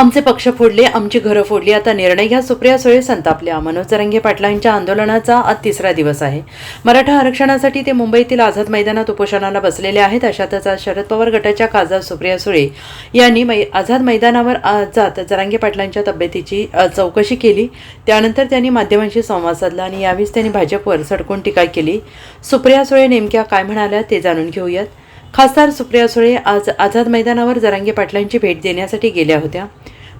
आमचे पक्ष फोडले आमची घरं फोडली. आता निर्णय घ्या. सुप्रिया सुळे संतापल्या मनोज जरंगे पाटलांच्या आंदोलनाचा आज तिसरा दिवस आहे. मराठा आरक्षणासाठी ते मुंबईतील आझाद मैदानात उपोषणाला बसलेले आहेत. अशातच आज शरद पवार गटाच्या खासदार सुप्रिया सुळे यांनी मै आझाद मैदानावर जात जरांगे पाटलांच्या तब्येतीची चौकशी केली. त्यानंतर त्यांनी माध्यमांशी संवाद साधला आणि यावेळीच त्यांनी भाजपवर सडकून टीका केली. सुप्रिया सुळे नेमक्या काय म्हणाल्या ते जाणून घेऊयात. खासदार सुप्रिया सुळे आज आझाद मैदानावर जरांगे पाटलांची भेट देण्यासाठी गेल्या होत्या.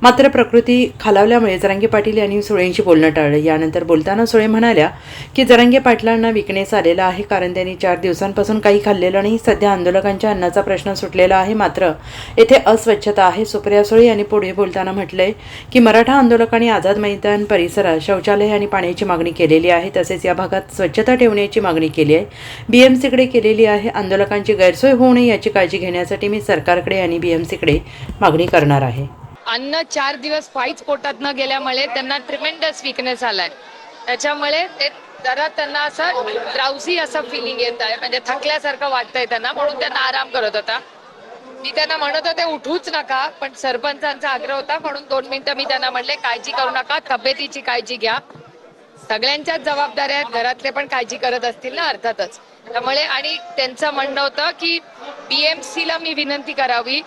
मात्र प्रकृती खालावल्यामुळे जरांगे पाटील यांनी सुळेंशी बोलणं टाळलं. यानंतर बोलताना सुळे म्हणाल्या की जरांगे पाटलांना विकण्यास आलेला आहे कारण त्यांनी चार दिवसांपासून काही खाल्लेलं नाही सध्या आंदोलकांच्या अन्नाचा प्रश्न सुटलेला आहे. मात्र येथे अस्वच्छता आहे. सुप्रिया सुळे यांनी पुढे बोलताना म्हटलंय की मराठा आंदोलकांनी आझाद मैदान परिसरात शौचालय आणि पाण्याची मागणी केलेली आहे. तसेच या भागात स्वच्छता ठेवण्याची मागणी केली आहे. बीएमसीकडे केलेली आहे. आंदोलकांची गैरसोय होऊ नये याची काळजी घेण्यासाठी मी सरकारकडे आणि बीएमसीकडे मागणी करणार आहे. अन्न चार दिवस पायीच पोटात न गेल्यामुळे त्यांना ट्रिमेंडस विकनेस आलाय. त्याच्यामुळे ते जरा त्यांना असं ड्राउसी असं फिलिंग येत आहे. म्हणजे थकल्यासारखं वाटतंय त्यांना म्हणून त्यांना आराम करत होता. मी त्यांना म्हणत होते उठूच नका. पण सरपंचांचा आग्रह होता म्हणून दोन मिनिटं मी त्यांना म्हणले काळजी करू नका तब्येतीची काळजी घ्या. सगळ्यांच्याच जबाबदाऱ्या आहेत घरातले पण काळजी करत असतील ना अर्थातच. त्यामुळे आणि त्यांचं म्हणणं होतं की बीएमसी ला मी विनंती करावी.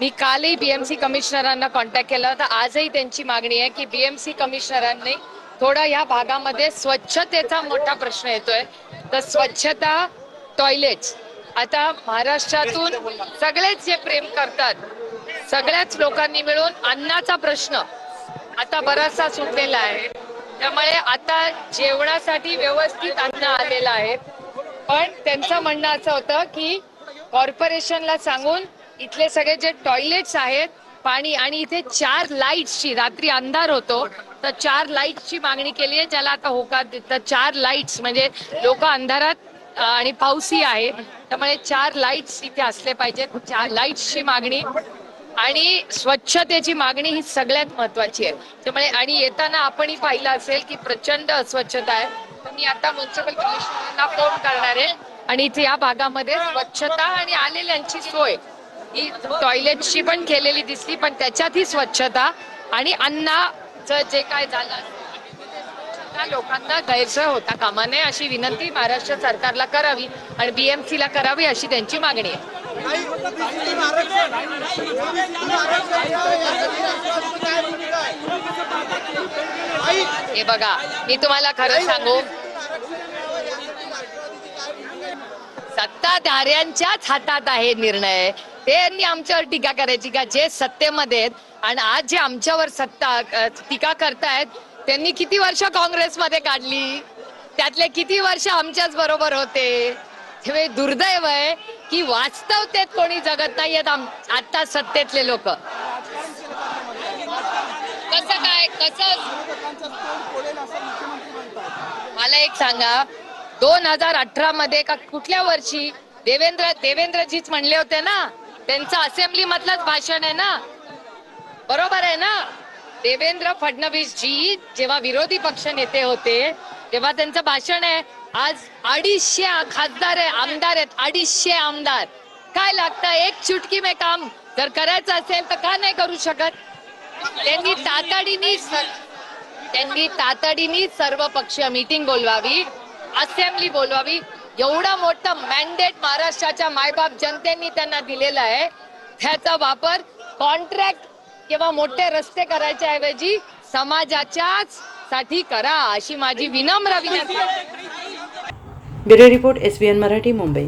मी कालही बीएमसी कमिशनरांना कॉन्टॅक्ट केला होता. आजही त्यांची मागणी आहे की बीएमसी कमिशनरांनी थोडा या भागामध्ये स्वच्छतेचा मोठा प्रश्न येतोय. तर स्वच्छता टॉयलेट्स आता महाराष्ट्रातून सगळेच जे प्रेम करतात सगळ्याच लोकांनी मिळून अन्नाचा प्रश्न आता बराचसा सुटलेला आहे. त्यामुळे आता जेवणासाठी व्यवस्थित अन्न आलेलं आहे. पण त्यांचं म्हणणं असं होतं की कॉर्पोरेशनला सांगून इथले सगळे जे टॉयलेट्स आहेत पाणी आणि इथे चार लाईट्सची रात्री अंधार होतो तर चार लाईट्सची मागणी केली आहे ज्याला आता होकार देतात चार लाईट्स म्हणजे लोक अंधारात आणि पाऊसही आहे त्यामुळे चार लाईट्स इथे असले पाहिजेत चार लाईट्सची मागणी. आणि स्वच्छतेची मागणी ही सगळ्यात महत्वाची आहे. त्यामुळे आणि येताना आपणही पाहिलं असेल की प्रचंड अस्वच्छता आहे. तर मी आता म्युन्सिपल कमिशनरना फोन करणार आहे. आणि इथे या भागामध्ये स्वच्छता आणि आलेल्यांची सोय. ही टॉयलेटची पण केलेली दिसली पण त्याच्यातही स्वच्छता आणि अन्नाचं जे काय झालं लोकांना गैरसोय होता कामा नये अशी विनंती महाराष्ट्र सरकारला करावी आणि बीएमसी ला करावी अशी त्यांची मागणी आहे. हे बघा मी तुम्हाला खरं सांगू. सत्ताधाऱ्यांच्याच हातात आहे निर्णय. त्यांनी आमच्यावर टीका करायची का? जे सत्तेमध्ये आहेत आणि आज जे आमच्यावर सत्ता टीका करतायत त्यांनी किती वर्ष काँग्रेसमध्ये काढली? त्यातले किती वर्ष आमच्याच बरोबर होते? हे दुर्दैव आहे की वास्तवतेत कोणी जगत नाहीयेत आता सत्तेतले लोक. कसं काय? कसं? मला एक सांगा. दोन हजार अठरा मध्ये का कुठल्या वर्षी देवेंद्र देवेंद्रजीच म्हणले होते ना? त्यांचं असेंब्ली मधलंच भाषण आहे ना? बरोबर आहे ना? देवेंद्र फडणवीस जी जेव्हा विरोधी पक्ष नेते होते तेव्हा त्यांचं भाषण आहे आज अडीचशे खासदार आहे आमदार आहेत अडीचशे आमदार. काय लागतं? एक चुटकी में काम जर करायचं असेल तर का नाही करू शकत? त्यांनी तातडीने त्यांनी तातडीने सर्व पक्षीय मीटिंग बोलवावी असेंब्ली बोलवावी. एवढा मोठा मॅन्डेट महाराष्ट्राच्या मायबाप जनतेने त्यांना दिलेला आहे. त्याचा वापर कॉन्ट्रॅक्ट किंवा मोठे रस्ते करायच्या ऐवजी समाजाच्याच साठी करा अशी माझी विनम्र विनंती bureau report S B N Marathi Mumbai.